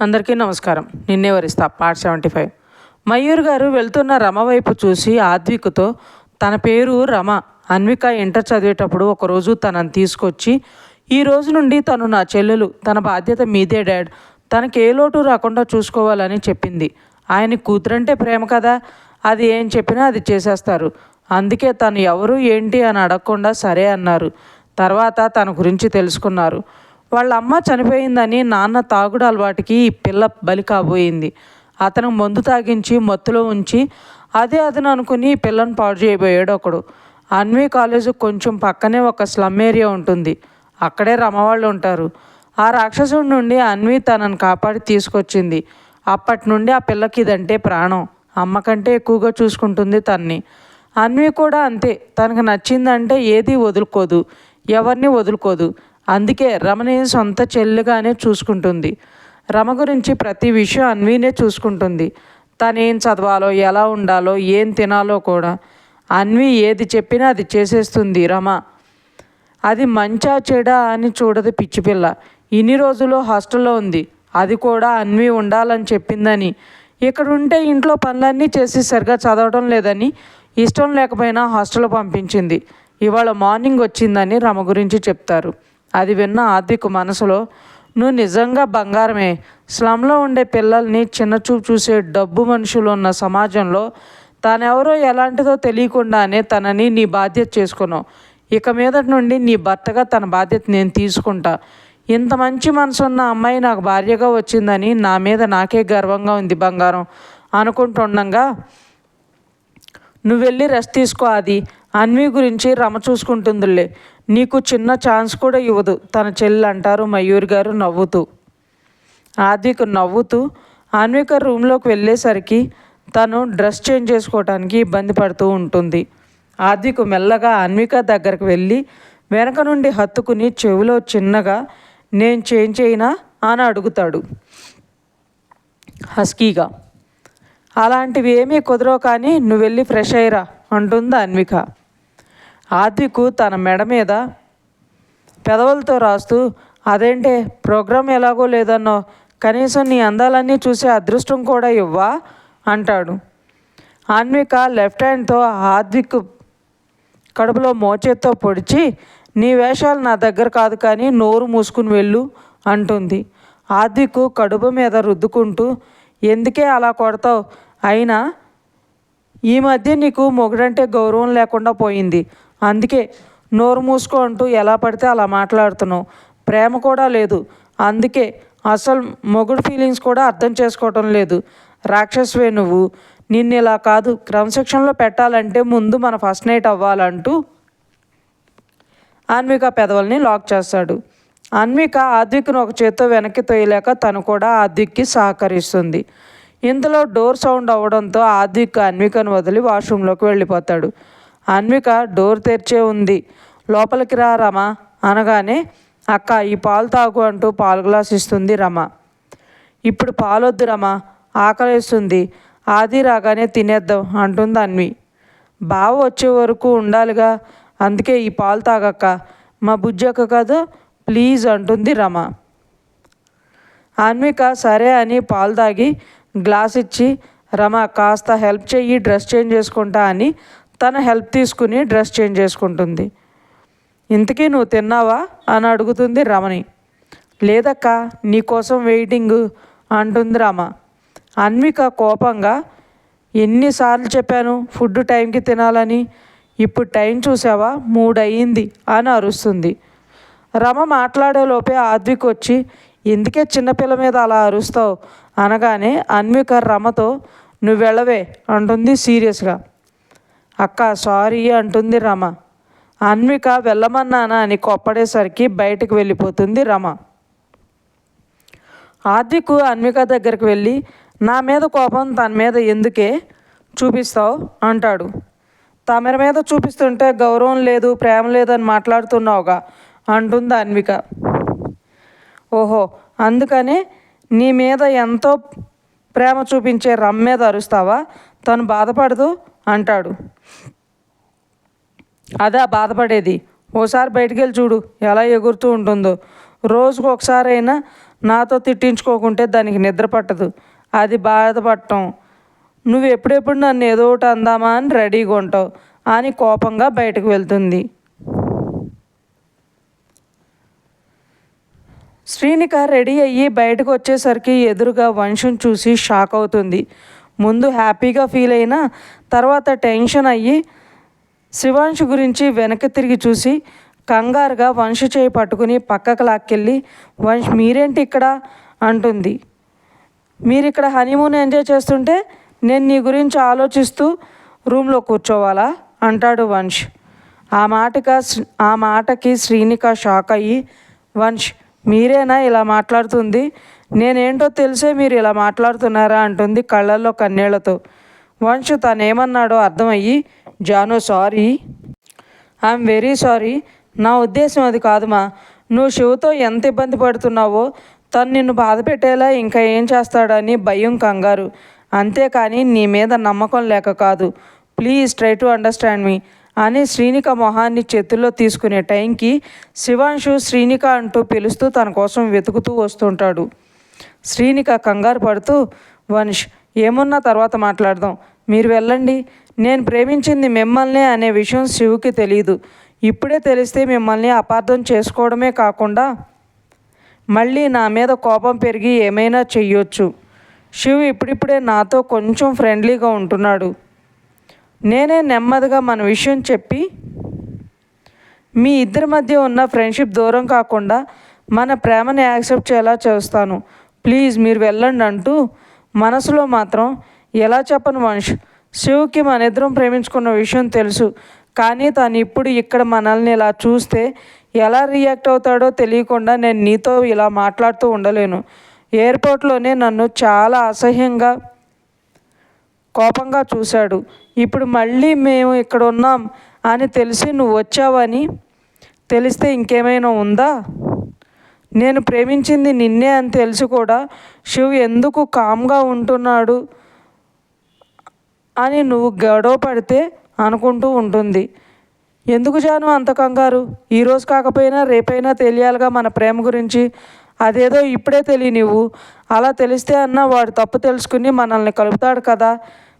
అందరికీ నమస్కారం. Ninne Varistha part seventy five. Mayur గారు వెళ్తున్న రమ వైపు చూసి ఆద్వికతో తన పేరు రమ అన్విక ఇంటర్ చదివేటప్పుడు ఒకరోజు తనను తీసుకొచ్చి ఈ రోజు నుండి తను నా చెల్లెలు తన బాధ్యత మీదే డాడ్ తనకి ఏ లోటు రాకుండా చూసుకోవాలని చెప్పింది. ఆయన కూతురంటే ప్రేమ కదా అది ఏం చెప్పినా అది చేసేస్తారు. అందుకే తను ఎవరు ఏంటి అని అడగకుండా సరే అన్నారు. తర్వాత తన గురించి తెలుసుకున్నారు. వాళ్ళ అమ్మ చనిపోయిందని నాన్న తాగుడు అలవాటికి ఈ పిల్ల బలి కాబోయింది. అతను మందు తాగించి మత్తులో ఉంచి అదే అతను అనుకుని ఈ పిల్లను పాడు చేయబోయాడు ఒకడు. అన్వి కాలేజ్ కొంచెం పక్కనే ఒక స్లమ్ ఏరియా ఉంటుంది. అక్కడే రమవాళ్ళు ఉంటారు. ఆ రాక్షసుడి నుండి అన్వి తనను కాపాడి తీసుకొచ్చింది. అప్పటి నుండి ఆ పిల్లకి ఇదంటే ప్రాణం. అమ్మ కంటే ఎక్కువగా చూసుకుంటుంది తన్ని. అన్వి కూడా అంతే. తనకు నచ్చిందంటే ఏది వదులుకోదు. ఎవరిని వదులుకోదు. అందుకే రమని సొంత చెల్లుగానే చూసుకుంటుంది. రమ గురించి ప్రతి విషయం అన్వీనే చూసుకుంటుంది. తనేం చదవాలో ఎలా ఉండాలో ఏం తినాలో కూడా. అన్వి ఏది చెప్పినా అది చేసేస్తుంది రమ. అది మంచా చెడా అని చూడదు పిచ్చిపిల్ల ఇన్ని రోజులు హాస్టల్లో ఉంది. అది కూడా అన్వి ఉండాలని చెప్పిందని. ఇక్కడ ఉంటే ఇంట్లో పనులన్నీ చేసి సరిగా చదవడం లేదని ఇష్టం లేకపోయినా హాస్టల్లో పంపించింది. ఇవాళ మార్నింగ్ వచ్చిందని రమ గురించి చెప్తారు. అది విన్న ఆర్థికు మనసులో నువ్వు నిజంగా బంగారమే. స్లంలో ఉండే పిల్లల్ని చిన్నచూపు చూసే డబ్బు మనుషులు ఉన్న సమాజంలో తానెవరో ఎలాంటిదో తెలియకుండానే తనని నీ బాధ్యత చేసుకున్నావు. ఇక మీదటి నుండి నీ భర్తగా తన బాధ్యత నేను తీసుకుంటా. ఇంత మంచి మనసున్న అమ్మాయి నాకు భార్యగా వచ్చిందని నా మీద నాకే గర్వంగా ఉంది బంగారం. అనుకుంటుండగా నువ్వు వెళ్ళి రెస్ట్ తీసుకో అది అన్వి గురించి రమ చూసుకుంటుందిలే. నీకు చిన్న ఛాన్స్ కూడా ఇవ్వదు. తన చెల్లి అంటారు మయూర్ గారు నవ్వుతూ. ఆదికు నవ్వుతూ ఆన్విక రూమ్లోకి వెళ్ళేసరికి తను డ్రెస్ చేంజ్ చేసుకోవడానికి ఇబ్బంది పడుతూ ఉంటుంది. ఆదికు మెల్లగా అన్విక దగ్గరకు వెళ్ళి వెనక నుండి హత్తుకుని చెవిలో చిన్నగా నేను చేంజ్ అయినా? అని అడుగుతాడు. హస్కీగా అలాంటివి ఏమీ కుదరవు కానీ నువ్వు వెళ్ళి ఫ్రెష్ అయ్యరా అంటుంది అన్విక ఆద్వికు తన మెడ మీద పెదవులతో రాస్తూ అదేంటే ప్రోగ్రాం ఎలాగో లేదన్నో కనీసం నీ అందాలన్నీ చూసే అదృష్టం కూడా ఇవ్వా? అంటాడు. ఆన్విక లెఫ్ట్ హ్యాండ్తో ఆద్విక్ కడుపులో మోచేత్తో పొడిచి నీ వేషాలు నా దగ్గర కాదు కానీ నోరు మూసుకుని వెళ్ళు అంటుంది. ఆద్విక్ కడుపు మీద రుద్దుకుంటూ ఎందుకే అలా కొడతావు? అయినా ఈ మధ్య నీకు మొగుడంటే గౌరవం లేకుండా పోయింది. అందుకే నోరు మూసుకో అంటూ ఎలా పడితే అలా మాట్లాడుతున్నావు. ప్రేమ కూడా లేదు. అందుకే అసలు మొగుడు ఫీలింగ్స్ కూడా అర్థం చేసుకోవటం లేదు. రాక్షసువే నువ్వు. నిన్ను ఇలా కాదు క్రమశిక్షణలో పెట్టాలంటే ముందు మన ఫస్ట్ నైట్ అవ్వాలంటూ ఆన్విక పెదవుల్ని లాక్ చేస్తాడు. అన్విక ఆద్విక్ను ఒక చేత్తో వెనక్కి తోయలేక తను కూడా ఆద్విక్కి సహకరిస్తుంది. ఇంతలో డోర్ సౌండ్ అవ్వడంతో ఆద్విక్ అన్వికను వదిలి వాష్రూమ్లోకి వెళ్ళిపోతాడు. అన్విక డోర్ తెరిచే ఉంది. లోపలికి రా రమ అనగానే అక్క ఈ పాలు తాగు అంటూ పాలు గ్లాస్ ఇస్తుంది రమ. ఇప్పుడు పాలొద్దు రమ ఆకలిస్తుంది. ఆది రాగానే తినేద్దాం అంటుంది అన్వి. బావ వచ్చే వరకు ఉండాలిగా అందుకే ఈ పాలు తాగక్క. మా బుజ్జక్క కదా ప్లీజ్ అంటుంది రమ. అన్విక సరే అని పాలు తాగి గ్లాస్ ఇచ్చి రమ కాస్త హెల్ప్ చెయ్యి డ్రెస్ చేంజ్ చేసుకుంటా అని తన హెల్ప్ తీసుకుని డ్రెస్ చేంజ్ చేసుకుంటుంది. ఇంతకీ నువ్వు తిన్నావా? అని అడుగుతుంది రమణి. లేదక్క నీకోసం వెయిటింగ్ అంటుంది రమ. అన్విక కోపంగా ఎన్నిసార్లు చెప్పాను ఫుడ్ టైంకి తినాలని ఇప్పుడు టైం చూసావా? మూడు అని అరుస్తుంది. రమ మాట్లాడేలోపే ఆద్విక్ వచ్చి ఎందుకే చిన్నపిల్ల మీద అలా అరుస్తావు? అనగానే అన్విక రమతో నువ్వు వెళ్ళవే అంటుంది సీరియస్గా. అక్క సారీ అంటుంది రమ. అన్విక వెళ్ళమన్నానా అని కొప్పడేసరికి బయటకు వెళ్ళిపోతుంది రమ. ఆద్విక్ అన్విక దగ్గరికి వెళ్ళి నా మీద కోపం తన మీద ఎందుకే? చూపిస్తావు అంటాడు. తమరి మీద చూపిస్తుంటే గౌరవం లేదు ప్రేమ లేదని మాట్లాడుతున్నావుగా అంటుంది అన్విక. ఓహో అందుకనే నీ మీద ఎంతో ప్రేమ చూపించే రమ్ మీద అరుస్తావా? తను బాధపడదు అంటాడు. అదా బాధపడేది. ఓసారి బయటికి వెళ్ళి చూడు ఎలా ఎగురుతూ ఉంటుందో. రోజుకు ఒకసారైనా నాతో తిట్టించుకోకుంటే దానికి నిద్ర పట్టదు. అది బాధపడటం. నువ్వు ఎప్పుడెప్పుడు నన్ను ఏదో ఒకటి అందామా అని రెడీగా ఉంటావు అని కోపంగా బయటకు వెళ్తుంది. శ్రీనిక రెడీ అయ్యి బయటకు వచ్చేసరికి ఎదురుగా వంశం చూసి షాక్ అవుతుంది. ముందు హ్యాపీగా ఫీల్ అయినా తర్వాత టెన్షన్ అయ్యి శివాంశు గురించి వెనక్కి తిరిగి చూసి కంగారుగా వంశ చేయి పట్టుకుని పక్కకు లాక్కెళ్ళి వంశ్ మీరేంటి ఇక్కడ? అంటుంది. మీరు ఇక్కడ హనీమూన్ ఎంజాయ్ చేస్తుంటే నేను నీ గురించి ఆలోచిస్తూ రూమ్లో కూర్చోవాలా? అంటాడు వంశ్. ఆ మాటక ఆ మాటకి శ్రీనిక షాక్ అయ్యి వంశ్ మీరేనా ఇలా మాట్లాడుతుంది? నేనేంటో తెలిసే మీరు ఇలా మాట్లాడుతున్నారా అంటుంది కళ్ళల్లో కన్నీళ్ళతో. వంశు తనేమన్నాడో అర్థమయ్యి Jaanu sorry. I'm very sorry. నా ఉద్దేశం అది కాదుమా నువ్వు శివతో ఎంత ఇబ్బంది పడుతున్నావో తను నిన్ను బాధ పెట్టేలా ఇంకా ఏం చేస్తాడని భయం కంగారు. అంతేకాని నీ మీద నమ్మకం లేక కాదు. ప్లీజ్ ట్రై టు అండర్స్టాండ్ మీ అని శ్రీనిక మొహాన్ని చేతుల్లో తీసుకునే టైంకి శివాంశు శ్రీనిక అంటూ పిలుస్తూ తన కోసం వెతుకుతూ వస్తుంటాడు. శ్రీనిక కంగారు పడుతూ వంశ్ ఏమున్నా తర్వాత మాట్లాడదాం. మీరు వెళ్ళండి. నేను ప్రేమించింది మిమ్మల్ని అనే విషయం శివుకి తెలియదు ఇప్పుడే తెలిస్తే మిమ్మల్ని అపార్థం చేసుకోవడమే కాకుండా మళ్ళీ నా మీద కోపం పెరిగి ఏమైనా చెయ్యొచ్చు. శివ్ ఇప్పుడిప్పుడే నాతో కొంచెం ఫ్రెండ్లీగా ఉంటున్నాడు. నేనే నెమ్మదిగా మన విషయం చెప్పి మీ ఇద్దరి మధ్య ఉన్న ఫ్రెండ్షిప్ దూరం కాకుండా మన ప్రేమని యాక్సెప్ట్ చేయాలా చేస్తాను. ప్లీజ్ మీరు వెళ్ళండి అంటూ మనసులో మాత్రం ఎలా చెప్పను మనిషి? శివుకి మన ఇద్దరం ప్రేమించుకున్న విషయం తెలుసు. కానీ తను ఇప్పుడు ఇక్కడ మనల్ని ఇలా చూస్తే ఎలా రియాక్ట్ అవుతాడో తెలియకుండా నేను నీతో ఇలా మాట్లాడుతూ ఉండలేను. ఎయిర్పోర్ట్లోనే నన్ను చాలా అసహ్యంగా కోపంగా చూశాడు. ఇప్పుడు మళ్ళీ మేము ఇక్కడ ఉన్నాం అని తెలిసి నువ్వు వచ్చావని తెలిస్తే ఇంకేమైనా ఉందా? నేను ప్రేమించింది నిన్నే అని తెలిసి కూడా. శివ్ ఎందుకు కామ్గా ఉంటున్నాడు అని నువ్వు గొడవ పడితే అనుకుంటూ ఉంటుంది. ఎందుకు జాను అంత కంగారు? ఈరోజు కాకపోయినా రేపైనా తెలియాలిగా మన ప్రేమ గురించి. అదేదో ఇప్పుడే తెలియ నువ్వు అలా తెలిస్తే అన్న వాడు తప్పు తెలుసుకుని మనల్ని కలుపుతాడు కదా.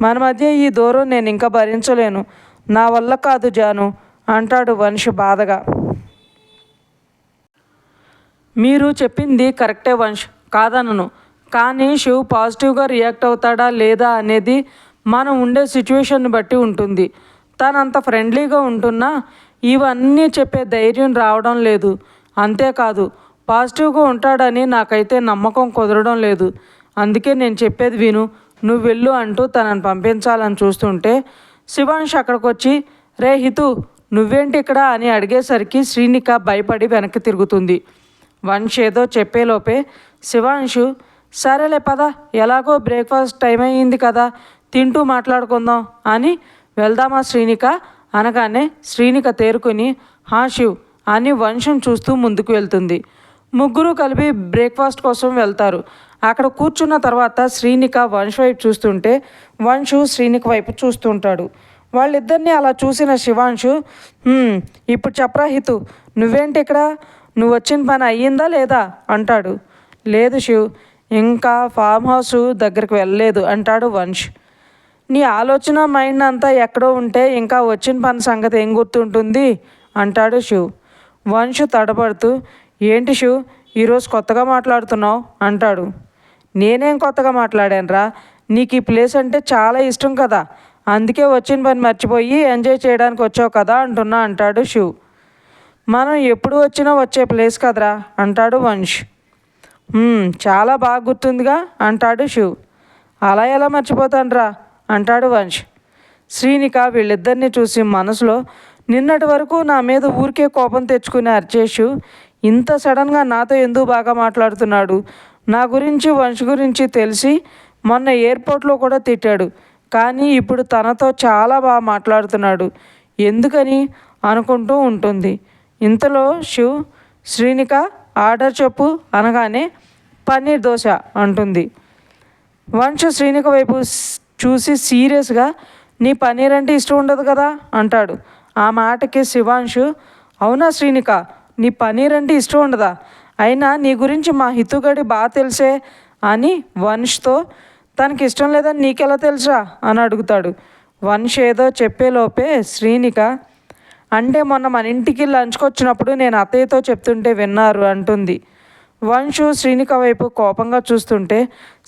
మన మధ్య ఈ దూరం నేను ఇంకా భరించలేను. నా వల్ల కాదు జాను అంటాడు వంశ బాధగా. మీరు చెప్పింది కరెక్టే వంశ్ కాదనను. కానీ శివ్ పాజిటివ్గా రియాక్ట్ అవుతాడా లేదా అనేది మనం ఉండే సిచ్యువేషన్ని బట్టి ఉంటుంది. తనంత ఫ్రెండ్లీగా ఉంటున్నా ఇవన్నీ చెప్పే ధైర్యం రావడం లేదు. అంతేకాదు పాజిటివ్గా ఉంటాడని నాకైతే నమ్మకం కుదరడం లేదు. అందుకే నేను చెప్పేది విను. నువ్వు వెళ్ళు అంటూ తనని పంపించాలని చూస్తుంటే శివాంష్ అక్కడికి వచ్చి రే హితు నువ్వేంటి ఇక్కడ? అని అడిగేసరికి శ్రీనిక భయపడి వెనక్కి తిరుగుతుంది. వంశ్ ఏదో చెప్పేలోపే శివాంశు సరేలే పద ఎలాగో బ్రేక్ఫాస్ట్ టైం అయ్యింది కదా తింటూ మాట్లాడుకుందాం అని వెళ్దామా శ్రీనిక? అనగానే శ్రీనిక తేరుకొని హా శివ్ అని వంశం చూస్తూ ముందుకు వెళ్తుంది. ముగ్గురు కలిపి బ్రేక్ఫాస్ట్ కోసం వెళ్తారు. అక్కడ కూర్చున్న తర్వాత శ్రీనిక వంశ్ వైపు చూస్తుంటే వంశు శ్రీనిక వైపు చూస్తుంటాడు. వాళ్ళిద్దరిని అలా చూసిన శివాంశు ఇప్పుడు చెప్పరా హితు నువ్వేంటి ఇక్కడ? నువ్వు వచ్చిన పని అయ్యిందా లేదా? అంటాడు. లేదు శివ్ ఇంకా ఫామ్ హౌస్ దగ్గరికి వెళ్ళలేదు అంటాడు వంశ్. నీ ఆలోచన మైండ్ అంతా ఎక్కడో ఉంటే ఇంకా వచ్చిన పని సంగతి ఏం గుర్తుంటుంది? అంటాడు శివ్. వంశ్ తడబడుతూ ఏంటి శివ్ ఈరోజు కొత్తగా మాట్లాడుతున్నావు? అంటాడు. నేనేం కొత్తగా మాట్లాడానురా? నీకు ఈ ప్లేస్ అంటే చాలా ఇష్టం కదా. అందుకే వచ్చిన పని మర్చిపోయి ఎంజాయ్ చేయడానికి వచ్చావు కదా అంటున్నా అంటాడు శివ్. మనం ఎప్పుడు వచ్చినా వచ్చే ప్లేస్ కదరా? అంటాడు వంశ్. చాలా బాగా గుర్తుందిగా అంటాడు శివ్ అలా ఎలా మర్చిపోతానురా? అంటాడు వంశ్. శ్రీనిక వీళ్ళిద్దరిని చూసి మనసులో నిన్నటి వరకు నా మీద ఊరికే కోపం తెచ్చుకునే అర్చేషు ఇంత సడన్గా నాతో ఎందుకు బాగా మాట్లాడుతున్నాడు? నా గురించి వంశ్ గురించి తెలిసి మొన్న ఎయిర్పోర్ట్లో కూడా తిట్టాడు. కానీ ఇప్పుడు తనతో చాలా బాగా మాట్లాడుతున్నాడు. ఎందుకని? అనుకుంటూ ఉంటుంది. ఇంతలో శివ్ శ్రీనిక ఆర్డర్ చెప్పు అనగానే పన్నీర్ దోశ అంటుంది. వంశ శ్రీనిక వైపు చూసి సీరియస్గా నీ పన్నీర్ అంటే ఇష్టం ఉండదు కదా అంటాడు. ఆ మాటకి శివాంశు అవునా శ్రీనిక నీ పన్నీర్ అంటే ఇష్టం ఉండదా? అయినా నీ గురించి మా హితుగడి బాగా తెలిసే అని వంశ్తో తనకి ఇష్టం లేదని నీకెలా తెలుసా అని అడుగుతాడు. వంశ్ ఏదో చెప్పేలోపే శ్రీనిక అంటే మొన్న మన ఇంటికి లంచ్కి వచ్చినప్పుడు నేను అత్తయ్యతో చెప్తుంటే విన్నారు అంటుంది. వంశు శ్రీనిక వైపు కోపంగా చూస్తుంటే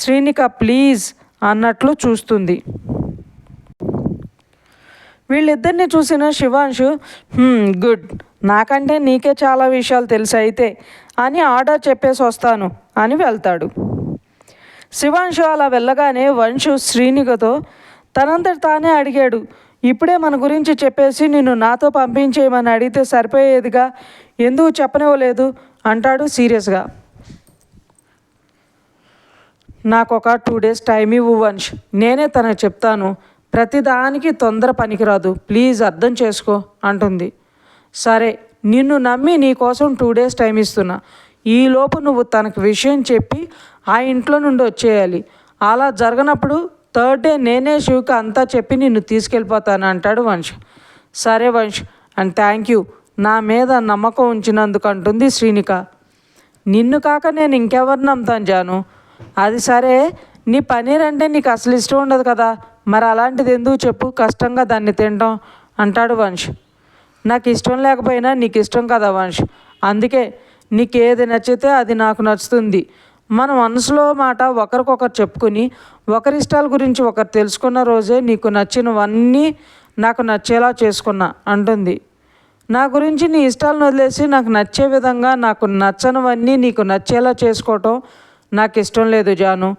శ్రీనిక ప్లీజ్ అన్నట్లు చూస్తుంది. వీళ్ళిద్దరిని చూసిన శివాంశు గుడ్. నాకంటే నీకే చాలా విషయాలు తెలుసు అయితే అని ఆర్డర్ చెప్పేసి వస్తాను అని వెళ్తాడు. శివాంశు అలా వెళ్ళగానే వంశు శ్రీనికతో తనంతట తానే అడిగాడు ఇప్పుడే మన గురించి చెప్పేసి నిన్ను నాతో పంపించేయమని అడిగితే సరిపోయేదిగా ఎందుకు చెప్పనివ్వలేదు? అంటాడు సీరియస్గా. నాకు ఒక టూ డేస్ టైం ఇవ్వు వంశ్. నేనే తనకు చెప్తాను. ప్రతిదానికి తొందర పనికిరాదు. ప్లీజ్ అర్థం చేసుకో అంటుంది. సరే నిన్ను నమ్మి నీ కోసం టూ డేస్ టైం ఇస్తున్నా. ఈలోపు నువ్వు తనకు విషయం చెప్పి ఆ ఇంట్లో నుండి వచ్చేయాలి. అలా జరగనప్పుడు థర్డ్ డే నేనే శివకి అంతా చెప్పి నిన్ను తీసుకెళ్ళిపోతాను అంటాడు వంశ్. సరే వంశ్ అండ్ థ్యాంక్ యూ నా మీద నమ్మకం ఉంచినందుకు అంటుంది శ్రీనిక. నిన్ను కాక నేను ఇంకెవరిని నమ్ముతాను జాను? అది సరే నీ పనీర్ అంటే నీకు అసలు ఇష్టం ఉండదు కదా. మరి అలాంటిది ఎందుకు చెప్పు కష్టంగా దాన్ని తినడం అంటాడు వంశ్. నాకు ఇష్టం లేకపోయినా నీకు ఇష్టం కదా వంశ్. అందుకే నీకు ఏది నచ్చితే అది నాకు నచ్చుతుంది. మన మనసులో మాట ఒకరికొకరు చెప్పుకుని ఒకరి ఇష్టాల గురించి ఒకరు తెలుసుకున్న రోజే నీకు నచ్చినవన్నీ నాకు నచ్చేలా చేసుకున్నా అంటుంది. నా గురించి నీ ఇష్టాలను వదిలేసి నాకు నచ్చే విధంగా నాకు నచ్చనివన్నీ నీకు నచ్చేలా చేసుకోవటం నాకు ఇష్టం లేదు జాను.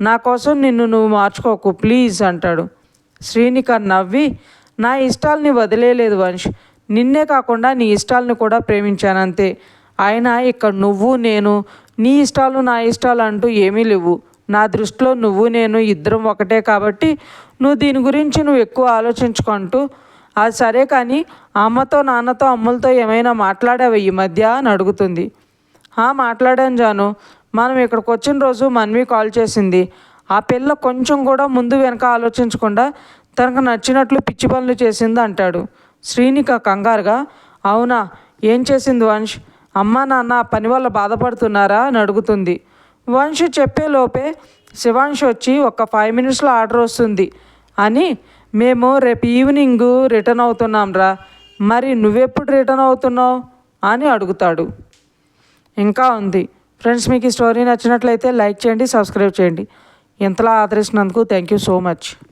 నా కోసం నిన్ను నువ్వు మార్చుకోకు ప్లీజ్ అంటాడు. శ్రీనిక నవ్వి నా ఇష్టాలని వదిలేయలేదు వంశ్. నిన్నే కాకుండా నీ ఇష్టాలను కూడా ప్రేమించానంతే. అయినా ఇక్కడ నువ్వు నేను నీ ఇష్టాలు నా ఇష్టాలు అంటూ ఏమీ లేవు. నా దృష్టిలో నువ్వు నేను ఇద్దరం ఒకటే కాబట్టి నువ్వు దీని గురించి నువ్వు ఎక్కువ ఆలోచించుకుంటూ అది సరే కానీ అమ్మతో నాన్నతో అమ్ములతో ఏమైనా మాట్లాడావా ఈ మధ్య? అని అడుగుతుంది. "ఆ, మాట్లాడాను జాను. మనం ఇక్కడికి వచ్చిన రోజు మన్వి కాల్ చేసింది. ఆ పిల్ల కొంచెం కూడా ముందు వెనక ఆలోచించకుండా తనకు నచ్చినట్లు పిచ్చి పనులు చేసింది అంటాడు. శ్రీనిక కంగారుగా అవునా? ఏం చేసింది వంశ్? అమ్మా నాన్న పని వల్ల బాధపడుతున్నారా అని అడుగుతుంది. వంశు చెప్పేలోపే శివాంశ్ వచ్చి ఒక ఫైవ్ మినిట్స్లో ఆర్డర్ వస్తుంది. అని మేము రేపు ఈవినింగ్ రిటర్న్ అవుతున్నాం రా. మరి నువ్వెప్పుడు రిటర్న్ అవుతున్నావు? అని అడుగుతాడు. ఇంకా ఉంది. ఫ్రెండ్స్ మీకు ఈ స్టోరీ నచ్చినట్లయితే లైక్ చేయండి సబ్స్క్రైబ్ చేయండి. ఇంతలా ఆదరిస్తున్నందుకు థ్యాంక్ యూ సో మచ్